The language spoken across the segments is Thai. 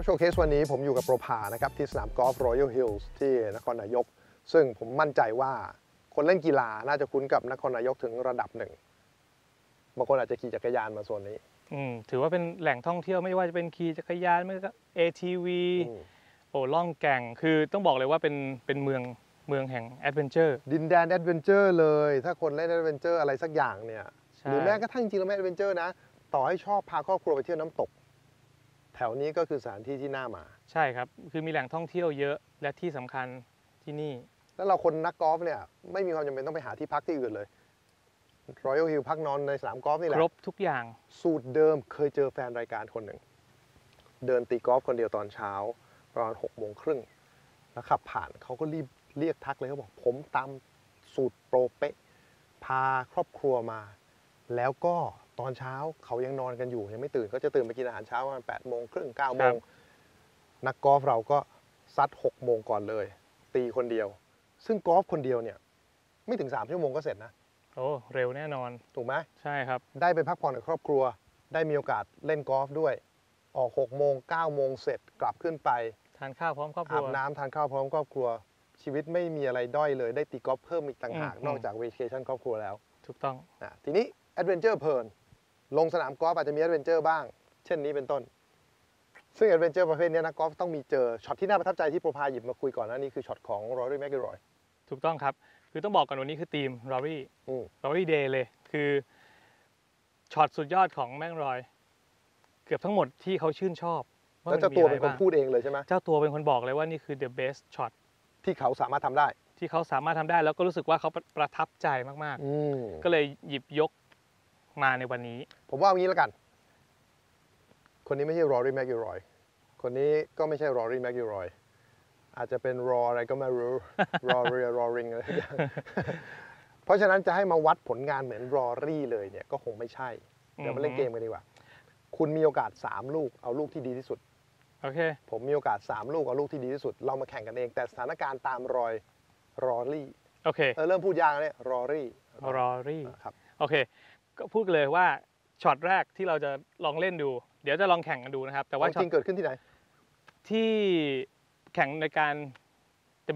รับโชว์เคสวันนี้ผมอยู่กับโปรพานะครับที่สนามกอล์ฟรอยัลฮิลส์ที่นครนายก ซึ่งผมมั่นใจว่าคนเล่นกีฬาน่าจะคุ้นกับนครนายกถึงระดับหนึ่งบางคนอาจจะขี่จักรยานมาโซนนี้อืมถือว่าเป็นแหล่งท่องเที่ยวไม่ว่าจะเป็นขี่จักรยานไม่ก็ ATV อืมโอ้ล่องแก่งคือต้องบอกเลยว่าเป็นเป็นเมืองเมืองแห่งแอดเวนเจอร์ดินแดนแอดเวนเจอร์เลย ถ้าคนเล่นแอดเวนเจอร์อะไรสักอย่างเนี่ยใช่หรือแม้กระทั่งจริงๆแล้วไม่แอดเวนเจอร์นะ ต่อให้ชอบพาครอบครัวไปเที่ยวน้ำตกแถวนี้ก็คือสถานที่ที่น่ามา ใช่ครับ คือมีแหล่งท่องเที่ยวเยอะและที่สำคัญที่นี่ แล้วเราคนนักกอล์ฟเนี่ยไม่มีความจำเป็นต้องไปหาที่พักที่อื่นเลยรอยัลฮิลพักนอนในสนามกอล์ฟนี่แหคละรบทุกอย่าง สูตรเดิมเคยเจอแฟนรายการคนหนึ่ง เดินตีกอล์ฟคนเดียวตอนเช้า ประมาณหกโมงครึ่งแล้วขับผ่านเขาก็รีบเรียกทักเลยเขาบอกผมตามสูตรโปรเป๊ะพาครอบครัวมา แล้วก็ ตอนเช้าเขายังนอนกันอยู่ยังไม่ตื่นก็จะตื่นไปกินอาหารเช้าประมาณแปดโมงครึ่งเก้าโมงนักกอล์ฟเราก็ซัดหกโมงก่อนเลย ตีคนเดียว ซึ่งกอล์ฟคนเดียวเนี่ย ไม่ถึงสามชั่วโมงก็เสร็จนะโอ้เร็วแน่นอนถูกไหมใช่ครับ ได้ไปพักผ่อนกับครอบครัว ได้มีโอกาสเล่นกอล์ฟด้วย ออก6โมง9โมงเสร็จกลับขึ้นไปทานข้าวพร้อมครอบคอารัวบน้ำทานข้าวพร้อมครอบครัว ชีวิตไม่มีอะไรด้อยเลย ได้ตีกอล์ฟเพิ่มอีกต่างหากอืมนอกจากเวเคชั่นครอบครัวแล้ว ถูกต้องนะทีนี้แอดเวนเจอร์เพลิน ลงสนามกอล์ฟอาจจะมีแอดเวนเจอร์บ้าง เช่นนี้เป็นต้น ซึ่งแอดเวนเจอร์ประเภทเนี้ยนักกอล์ฟต้องมีเจอช็อตที่น่าประทับใจที่โปรพาหยิบมาคุยก่อนหน้านี้คือช็อตของรอรี่แมกกิรอยถูกต้องครับ คือต้องบอกก่อนวันนี้คือทีมรอรี่อืมรอรี่เดย์เลย คือช็อตสุดยอดของแมงรอย เกือบทั้งหมดที่เขาชื่นชอบว่าแล้วมันเจ้ามีตัวอะไรเป็นคนบ้างพูดเองเลยใช่ไหมเจ้าตัวเป็นคนบอกเลยว่านี่คือ the best shot ที่เขาสามารถทำได้ ที่เขาสามารถทำได้แล้วก็รู้สึกว่าเขาประประทับใจมากอืมๆก็เลยหยิบยก มาในวันนี้ ผมว่าเอางี้แล้วกัน คนนี้ไม่ใช่รอรี่แมกกิรอย คนนี้ก็ไม่ใช่รอรี่แมกกิรอย อาจจะเป็นรออะไรก็ไม่รู้ รอเรียรอริงอะไรสักอย่างเพราะฉะนั้นจะให้มาวัดผลงานเหมือนรอรี่เลยเนี่ยก็คงไม่ใช่ เดี๋ยวมาเล่นเกมกันดีกว่า คุณมีโอกาส 3 ลูก เอาลูกที่ดีที่สุด โอเค ผมมีโอกาส 3 ลูก เอาลูกที่ดีที่สุด เรามาแข่งกันเอง แต่สถานการณ์ตามรอยรอรี่ โอเค เออเริ่มพูดยากแล้วเนี่ยรอรี่ รอรี่ ครับ โอเค ก็พูดกันเลยว่าช็อตแรกที่เราจะลองเล่นดู เดี๋ยวจะลองแข่งกันดูนะครับ แต่ว่าจช็อริตงๆเกิดขึ้นที่ไหน ที่แข่งในการ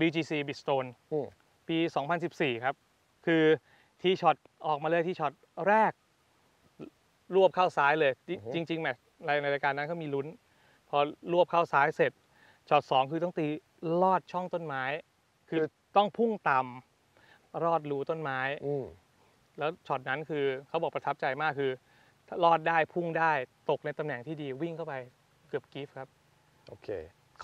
WGC Bridgestone อืม ปี 2014 ครับ คือที่ช็อตออกมาเลยที่ช็อตแรก รวบเข้าซ้ายเลย จริงๆแมตช์ในรายการนั้นก็มีลุ้น พอรวบเข้าซ้ายเสร็จช็อตสองคือต้องตีลอดช่องต้นไม้ คือต้องพุ่งต่ำรอดรูต้นไม้ อืม แล้วช็อตนั้นคือเขาบอกประทับใจมากคือถ้ารอดได้พุ่งได้ตกในตำแหน่งที่ดีวิ่งเข้าไปเกือบกิฟต์ครับโอเค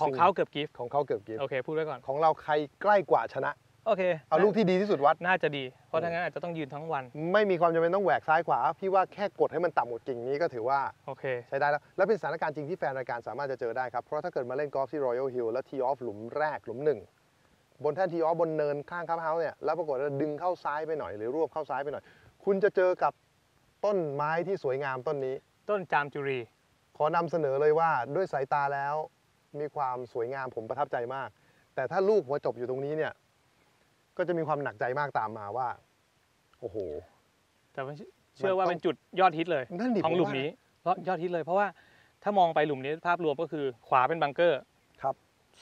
ของเขาเกือบกิฟต์ของเขาเกือบกิฟต์โอเคพูดไว้ก่อนของเราใครใกล้กว่าชนะ โอเค เอาลูกที่ดีที่สุดวัดน่าจะดีเพราะถ้างั้นอาจจะต้องยืนทั้งวัน ไม่มีความจำเป็นต้องแหวกซ้ายขวา พี่ว่าแค่กดให้มันต่ำกว่ากิ่งนี้ก็ถือว่าโอเคใช้ได้แล้วแล้วเป็นสถานการณ์จริงที่แฟนรายการสามารถจะเจอได้ครับเพราะถ้าเกิดมาเล่นกอล์ฟที่ Royal Hill แล้วทีออฟหลุมแรกหลุมหนึ่ง บนแท่นทีออฟบนเนินข้างคับเฮาส์เนี่ยแล้วปรากฏว่าดึงเข้าซ้ายไปหน่อยหรือรวบเข้าซ้ายไปหน่อย คุณจะเจอกับต้นไม้ที่สวยงามต้นนี้ ต้นจามจุรี ขอนำเสนอเลยว่าด้วยสายตาแล้วมีความสวยงามผมประทับใจมาก แต่ถ้าลูกหัวจบอยู่ตรงนี้เนี่ยก็จะมีความหนักใจมากตามมาว่า โอ้โห แต่ว่าเชื่อว่ามันต้องเป็นจุดยอดฮิตเลยนั่นดิของหลุมผมว่านี้ยอดฮิตเลยเพราะว่าถ้ามองไปหลุมนี้ภาพรวมก็คือขวาเป็นบังเกอร์ครับ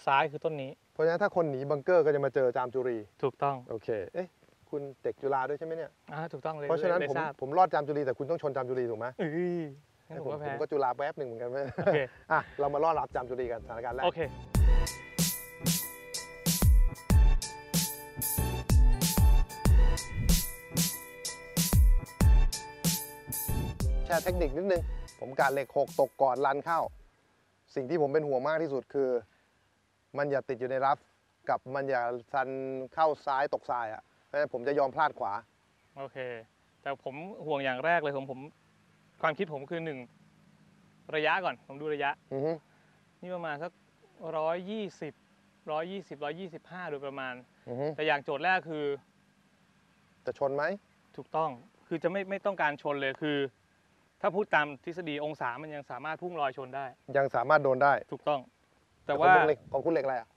ซ้ายคือต้นนี้เพ ราะฉะนั้นถ้าคนหนีบังเกอร์ก็จะมาเจอจามจุรี ถูกต้องโอเค เอ๊ะ คุณเด็กจุฬาด้วยใช่ไหมเนี่ยอ่าถูกต้องเลยเพราะฉะนั้นได้ผมทราบผมรอดจามจุรีแต่คุณต้องชนจามจุรีถูกไหมเอ้ยงั้นผมผมก็ผแพ้มก็จุฬาแป๊บหนึ่งเหมือนกันไหมโอเคอะเรามารอดรับจามจุรีกันสถานการณ์แรกโอเคแค่เทคนิคนิดนึง ผมการเหล็กหกตกก่อนรันเข้า สิ่งที่ผมเป็นห่วงมากที่สุดคือ มันอย่าติดอยู่ในรัฟกับมันอย่าซันเข้าซ้ายตกทรายอะเพราะฉะนั้นผมจะยอมพลาดขวา โอเค แต่ผมห่วงอย่างแรกเลยผมผมความคิดผมคือหนึ่งระยะก่อน ผมดูระยะ อือฮึนี่ประมาณสักร้อยยี่สิบร้อยยี่สิบร้อยยี่สิบห้าโดยประมาณ อือฮึแต่อย่างโจทย์แรกคือจะชนไหมถูกต้องคือจะไม่ไม่ต้องการชนเลยคือ ถ้าพูดตามทฤษฎีองศามันยังสามารถพุ่งลอยชนได้ ยังสามารถโดนได้ ถูกต้อง แต่ของว่าคุณเหล็กของคุณเหล็กอะไรอะ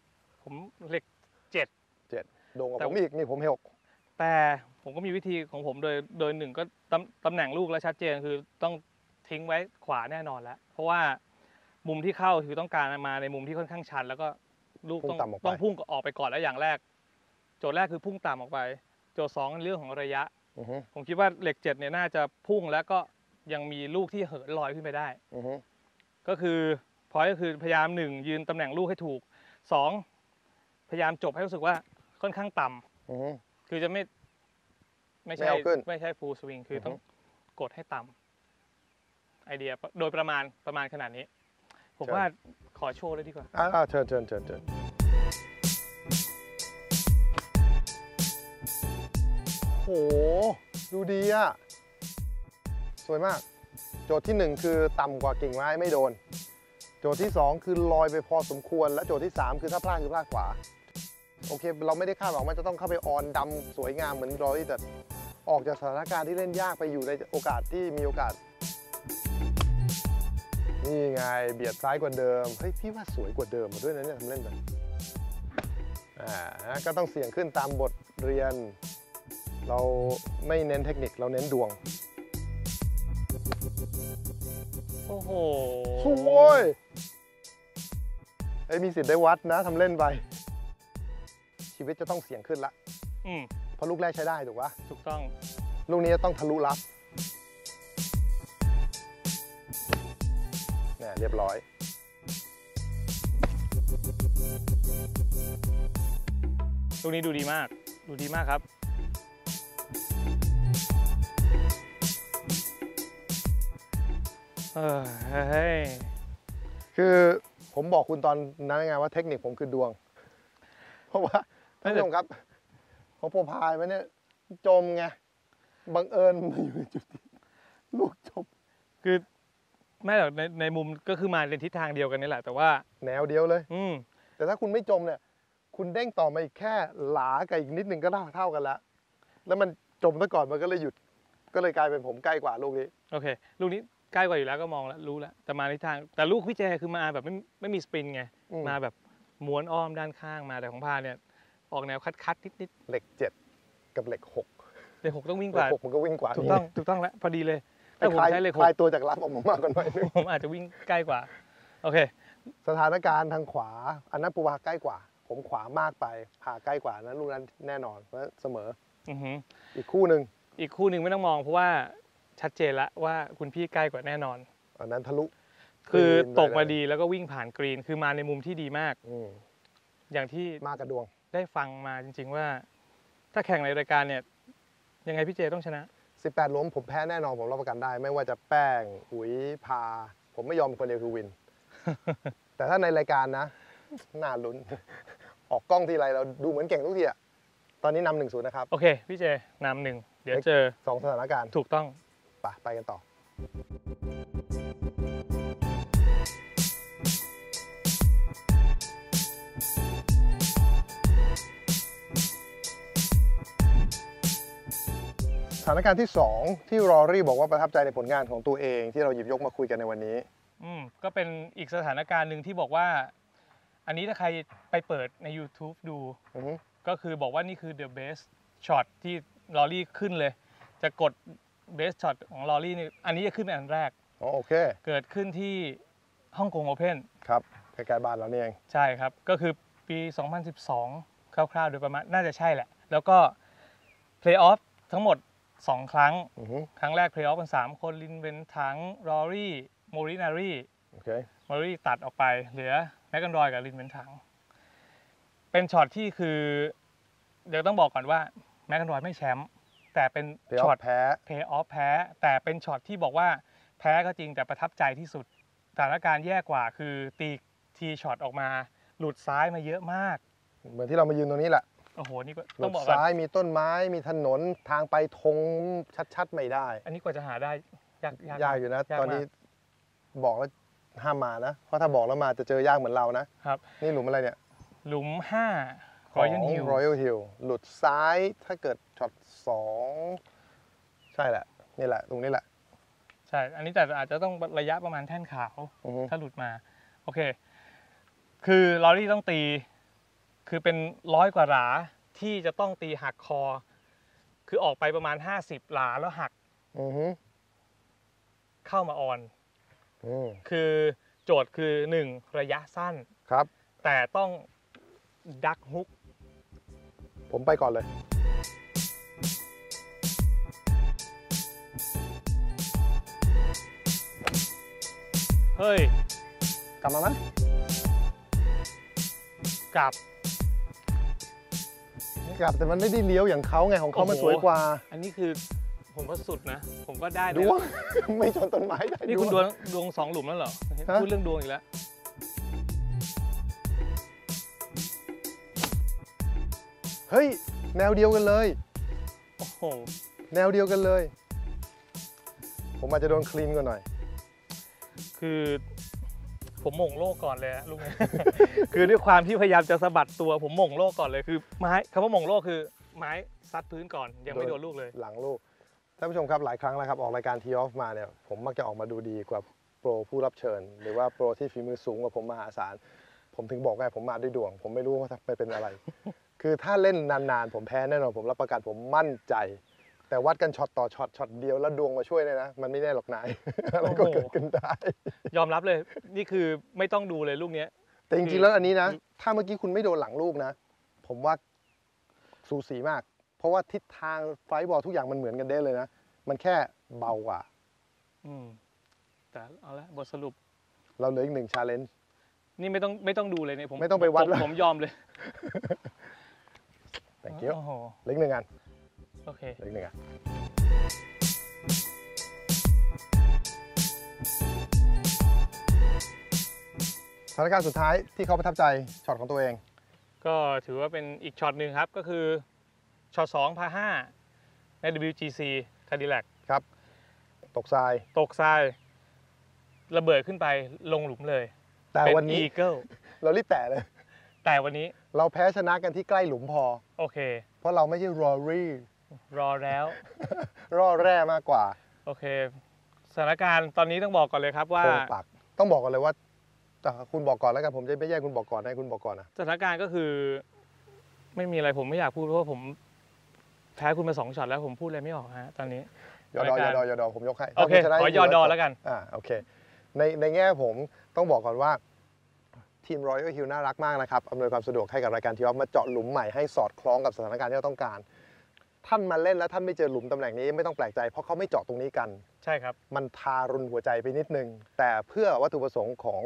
ผมเหล็กเจ็ด เจ็ดโดงกับแต่ ผมอีกนี่ผมหกแต่ผมก็มีวิธีของผมโดยโดยหนึ่งก็ตำตำแหน่งลูกแล้วชัดเจนคือต้องทิ้งไว้ขวาแน่นอนแล้ว เพราะว่ามุมที่เข้าคือต้องการมาในมุมที่ค่อนข้างชัน แล้วก็ลูกพุ่ต้องงต่ำออกไป ต้องพุ่งออกไปก่อนแล้วอย่างแรก โจทย์แรกคือพุ่งต่ำออกไป โจทย์สองเรื่องของระยะ อือฮึผมคิดว่าเหล็กเจ็ดเนี่ยน่าจะพุ่งแล้วก็ยังมีลูกที่เหินลอยขึ้นไปได้ อือฮึก็คือ พอยก็คือพยายามหนึ่งยืนตำแหน่งลูกให้ถูกสองพยายามจบให้รู้สึกว่าค่อนข้างต่ำอือฮึคือจะไม่ไม่ไม่ใช่เอาขึ้น ไม่ใช่ full swing คือออฮึต้องกดให้ต่ำไอเดียโดยประมาณประมาณขนาดนี้ ผมว่าขอโชว์เลยดีกว่า อ่าอ่าเชิญเชิญเชิญเชิญโห ดูดีอะสวยมาก โจทย์ที่หนึ่งคือต่ำกว่ากิ่งไม้ไม่โดน โจทย์ที่สองคือลอยไปพอสมควร และโจทย์ที่สามคือถ้าพลาดคือพลาดขวา โอเค เราไม่ได้คาดหวังว่าจะต้องเข้าไปออนดำสวยงามเหมือนรอยแต่ออกจากสถานการณ์ที่เล่นยากไปอยู่ในโอกาสที่มีโอกาส นี่ไงเบียดซ้ายกว่าเดิม เฮ้ยพี่ว่าสวยกว่าเดิมมาด้วยนะเนี่ยทำเล่นไปอ่าก็ต้องเสี่ยงขึ้นตามบทเรียน เราไม่เน้นเทคนิคเราเน้นดวง โอ้โหสวยไอ้ยมีสิทธิ์ได้วัดนะทำเล่นไป ชีวิตจะต้องเสี่ยงขึ้นละอืมเพราะลูกแรกใช้ได้ถูกปะถูกต้อง ลูกนี้จะต้องทะลุรับเนี่ยเรียบร้อย ลูกนี้ดูดีมาก ดูดีมากครับ เออเฮ้ยคือผมบอกคุณตอนนั้นไงว่าเทคนิคผมคือดวง เพราะว่าท่านผู้ชมครับของผมพายมาเนี่ยจมไงบังเอิญมาอยู่ในจุดที่ลูกจมคือไม่หรอกในในมุมก็คือมาในทิศทางเดียวกันนี่แหละ แต่ว่าแนวเดียวเลย อืมแต่ถ้าคุณไม่จมเนี่ย คุณเด้งต่อมาอีกแค่หลากับอีกนิดหนึ่งก็เท่าเท่ากันแล้วแล้วมันจมซะก่อนมันก็เลยหยุด ก็เลยกลายเป็นผมใกล้กว่าลูกนี้ โอเค ลูกนี้ ใกล้กว่าอยู่แล้วก็มองแล้วรู้แล้วแต่มาในทาง แต่ลูกพี่เจคือมาแบบไม่ไม่มีสปรินไงอืม มาแบบม้วนอ้อมด้านข้างมาแต่ของพาเนี่ย ออกแนวคัดคัดนิดนิดเหล็กเจ็ดกับเหล็กหกๆเลขหกต้องวิ่งเหกล็ว่ากหกมันก็วิ่งกว่าถูกต้องถูกต้องแล้วพอดีเลยแต่ถ้าผมคลายใช้เลขหคลากยตัวจากรับออกมามากกว่าหน่อยนึงผมอาจจะวิ่งใกล้กว่า โอเค สถานการณ์ทางขวา อันนั้นปูวาใกล้กว่า ผมขวามากไปพาใกล้กว่านั้นลูกนั้นแน่นอนเพราะเสมออือหืออีกคู่หนึ่งอีกคู่หนึ่งไม่ต้องมองเพราะว่า ชัดเจนละว่าคุณพี่ใกล้กว่าแน่นอน อันนั้นทะลุ คือรีนตกมาไปเลยดีแล้วก็วิ่งผ่านกรีน คือมาในมุมที่ดีมากอืมอย่างที่มากกระดวง ได้ฟังมาจริง ๆ ว่า ถ้าแข่งในรายการเนี่ย ยังไงพี่เจต้องชนะ 18ล้มผมแพ้แน่นอนผมรับประกันได้ ไม่ว่าจะแป้งอุ๋ยพา ผมไม่ยอมคนเดียวคือวิน แต่ถ้าในรายการนะ น่าลุ้น ออกกล้องทีไรเราดูเหมือนเก่งทุกทีอะตอนนี้นำหนึ่งศูนย์นะครับโอเค พี่เจนำหนึ่งเดี๋ยวเจอสองสถานการณ์ ถูกต้อง ไปไปกันต่อสถานการณ์ที่ 2 ที่รอรี่บอกว่าประทับใจในผลงานของตัวเองที่เราหยิบยกมาคุยกันในวันนี้ อืมก็เป็นอีกสถานการณ์หนึ่งที่บอกว่า อันนี้ถ้าใครไปเปิดใน YouTube ดู อือฮึก็คือบอกว่านี่คือ the best shot ที่ลอรี่ขึ้นเลย จะกด best shot ของลอรี่นี่อันนี้จะขึ้นเป็นอันแรก อ๋อโอเคเกิดขึ้นที่ฮ่องกงโอเพนครับใกล้ๆบ้านเรานี่เอง ใช่ครับ ก็คือปี 2012 คร่าวๆ โดยประมาณ น่าจะใช่แหละ แล้วก็เพลย์ออฟทั้งหมด 2 ครั้ง อือฮึครั้งแรกเพลย์ออฟกัน 3 คนลินเวนถังรอรี่โมรินารีโอเคมอรี่ตัดออกไป เหลือแมกกันรอยกับลินเวนถัง เป็นช็อตที่คือ เดี๋ยวต้องบอกก่อนว่าแมกกันรอยไม่แชมป์ แต่เป็นเพลย์อช็ออตฟแพ้เพย์ออฟแพ้ แต่เป็นช็อตที่บอกว่าแพ้ก็จริงแต่ประทับใจที่สุดสถานการณ์แย่กว่าคือตีทีช็อตออกมา หลุดซ้ายมาเยอะมาก เหมือนที่เรามายืนตรงนี้แหละโอ้โหนี่ก็หลต้องบบอกก่อนซ้ายมีต้นไม้มีถนนทางไปธงชัดๆไม่ได้ อันนี้กว่าจะหาได้ยากยากอยู่นะยากตอนนี้มากบอกแล้วห้ามมานะ เพราะถ้าบอกแล้วมาจะเจอยากเหมือนเรานะครับ นี่หลุมอะไรเนี่ย หลุมห้า ของ Royal Hill Royal Hill หลุดซ้ายถ้าเกิดช็อตสองใช่แหละ นี่แหละ ตรงนี้แหละ ใช่ อันนี้แต่อาจจะต้องระยะประมาณแท่นขาว อือฮึ ถ้าหลุดมา โอเค คือลอรี่ต้องตี คือเป็นร้อยกว่าหลาที่จะต้องตีหักคอ คือออกไปประมาณ 50 หลาแล้วหักอือฮึเข้ามาออน อืมคือโจทย์คือ 1 ระยะสั้น ครับ แต่ต้องดักฮุก ผมไปก่อนเลยเฮ้ย กลับมาไหมกลับไม่กลับแต่มันไม่ได้เลี้ยวอย่างเขาไงของเขาโอ้โหมันสวยกว่า อันนี้คือผมก็สุดนะ ผมก็ได้ดแล้ววงไม่ชนต้นไม้ได้นี่คุณดดววงงดวงสองหลุมแล้วเหรอฮะพูดเรื่องดวงอีกแล้ว เฮ้ย แนวเดียวกันเลย โอ้โห แนวเดียวกันเลย ผมอาจจะโดนคลีนก่อนหน่อย คือผมหม่งโลกก่อนเลยอะลูกนี้คือด้วยความที่พยายามจะสะบัดตัวผมหม่งโลกก่อนเลยคือไม้คำว่าหม่งโลกคือ ไม้ซัดพื้นก่อนยังไม่โดโดนนลูกเลย หลังลูกท่านผู้ชมครับหลายครั้งแล้วครับออกรายการทีออฟมาเนี่ยผมมักจะออกมาดูดีกว่าโปรผู้รับเชิญ หรือว่าโปรที่ฝีมือสูงกว่าผมมหาศาลผมถึงบอกไงผมมาด้วยดวง ผมไม่รู้ว่าไปเป็นอะไร คือถ้าเล่นนานๆ ผมแพ้แน่นอนผมรับประกันผมมั่นใจ แต่วัดกันช็อตต่อช็อตช็อตเดียวแล้วดวงมาช่วยเนี่ยนะ มันไม่แน่หรอกนาย อะไรก็เกิดขึ้นได้ ยอมรับเลย นี่คือไม่ต้องดูเลยลูกเนี้ย แต่จริงๆแล้วอันนี้นะ ถ้าเมื่อกี้คุณไม่โดนหลังลูกนะ ผมว่าสูสีมาก เพราะว่าทิศทางไฟล์บอลทุกอย่างมันเหมือนกันได้เลยนะ มันแค่เบากว่า อืม แต่เอาละบทสรุป เราเหลืออีกหนึ่งชาเลนจ์นี่ไม่ต้องไม่ต้องดูเลยเนี่ยผมไม่ต้องไปวัดผมแล้วผมยอมเลย แต่เกี้ยวโอ้โหเหลืออีกหนึ่งอันโอเคเหลืออีกหนึ่งอันสถานการณ์สุดท้ายที่เขาประทับใจช็อตของตัวเอง ก็ถือว่าเป็นอีกช็อตหนึ่งครับก็คือช็อตสองพาห้าใน WGC Cadillac ครับ ตกทราย ตกทราย ระเบิดขึ้นไปลงหลุมเลย แต่เป็นวันนี้อีเกิลเรารีบแตะเลย แต่วันนี้เราแพ้ชนะกันที่ใกล้หลุมพอ โอเค เพราะเราไม่ใช่รอรี่ รอแล้ว รอแร่มากกว่า โอเค สถานการณ์ตอนนี้ต้องบอกก่อนเลยครับว่าโคงปัก ต้องบอกกันเลยว่าอะคุณบอกก่อนแล้วกันผมจะไม่แย่งคุณบอกก่อนให้คุณบอกก่อนนะ สถานการณ์ก็คือ ไม่มีอะไรผมไม่อยากพูดเพราะว่าผมแพ้คุณมาสองช็อตแล้วผมพูดอะไรไม่ออกฮะตอนนี้ ยอดอยรายอการดอยอดอผมยกให้โอเคถ้าณชนะขอยอดอแล้วกัน อ่าโอเคในในแง่ผมต้องบอกก่อนว่า ทีม Royal Hill น่ารักมากนะครับอำนวยความสะดวกให้กับรายการทีออฟมาเจาะหลุมใหม่ให้สอดคล้องกับสถานการณ์ที่เราต้องการ ท่านมาเล่นแล้วท่านไม่เจอหลุมตำแหน่งนี้ไม่ต้องแปลกใจเพราะเขาไม่เจาะตรงนี้กัน ใช่ครับ มันทารุณหัวใจไปนิดนึง แต่เพื่อวัตถุประสงค์ของ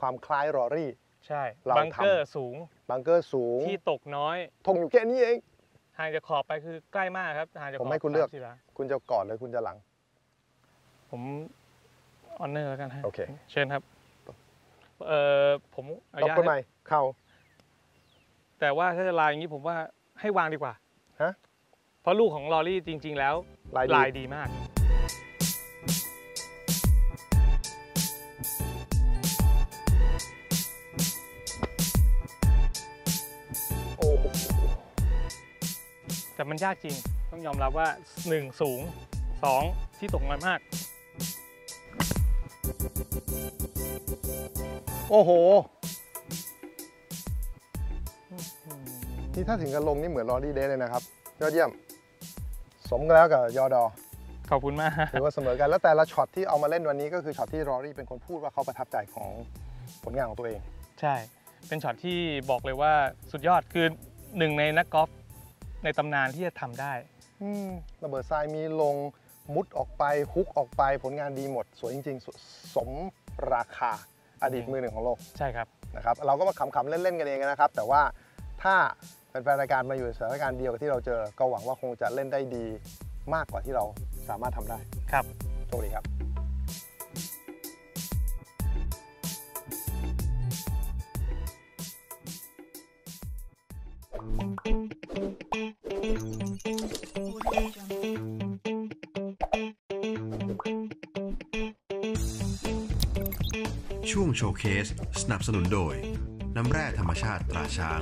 ความคล้ายรอรี่ ใช่เราบังเกอร์ทำสูงบังเกอร์สูงที่ตกน้อยธงอยู่แค่นี้เองห่างจากขอบไปคือใกล้มากครับห่างจากขผอบมให้คุณเลือก สาสิบหาคุณจะก่อนหรือคุณจะหลัง ผมออนเนอร์แล้วกันฮะโอเค เชิญครับ เอ่อผมอตบนุญาตคนใหม่ให้เข่า แต่ว่าถ้าจะลายอย่างนี้ผมว่าให้วางดีกว่าฮะ เพราะลูกของลอรี่จริง ๆ แล้วลายดีลายดีมาก โอ้โหแต่มันยากจริงต้องยอมรับว่า 1 สูง 2 ที่ตกน้อยมาก โอ้โห นี่ถ้าถึงกับลงนี่เหมือนลอรี่เดย์เลยนะครับ ยอดเยี่ยม สมกันแล้วกับยอดอขอบคุณมากถือว่าเสมอกัน แล้วแต่ละช็อตที่เอามาเล่นวันนี้ก็คือช็อตที่ลอรี่เป็นคนพูดว่าเขาประทับใจของผลงานของตัวเอง ใช่ เป็นช็อตที่บอกเลยว่าสุดยอดคือหนึ่งในนักกอล์ฟในตำนานที่จะทำได้อืมระเบิดทรายมีลงมุดออกไปฮุกออกไปผลงานดีหมด สวยจริง ๆสสมราคา อดีตมือหนึ่งของโลกใช่ครับนะครับเราก็มาขำๆเล่นๆกันเองนะครับ แต่ว่าถ้าแฟนๆรายการมาอยู่ในสถานการณ์เดียวกับที่เราเจอ ก็หวังว่าคงจะเล่นได้ดีมากกว่าที่เราสามารถทำได้ครับโชคดีครับ โชว์เคส สนับสนุนโดย น้ำแร่ธรรมชาติตราช้าง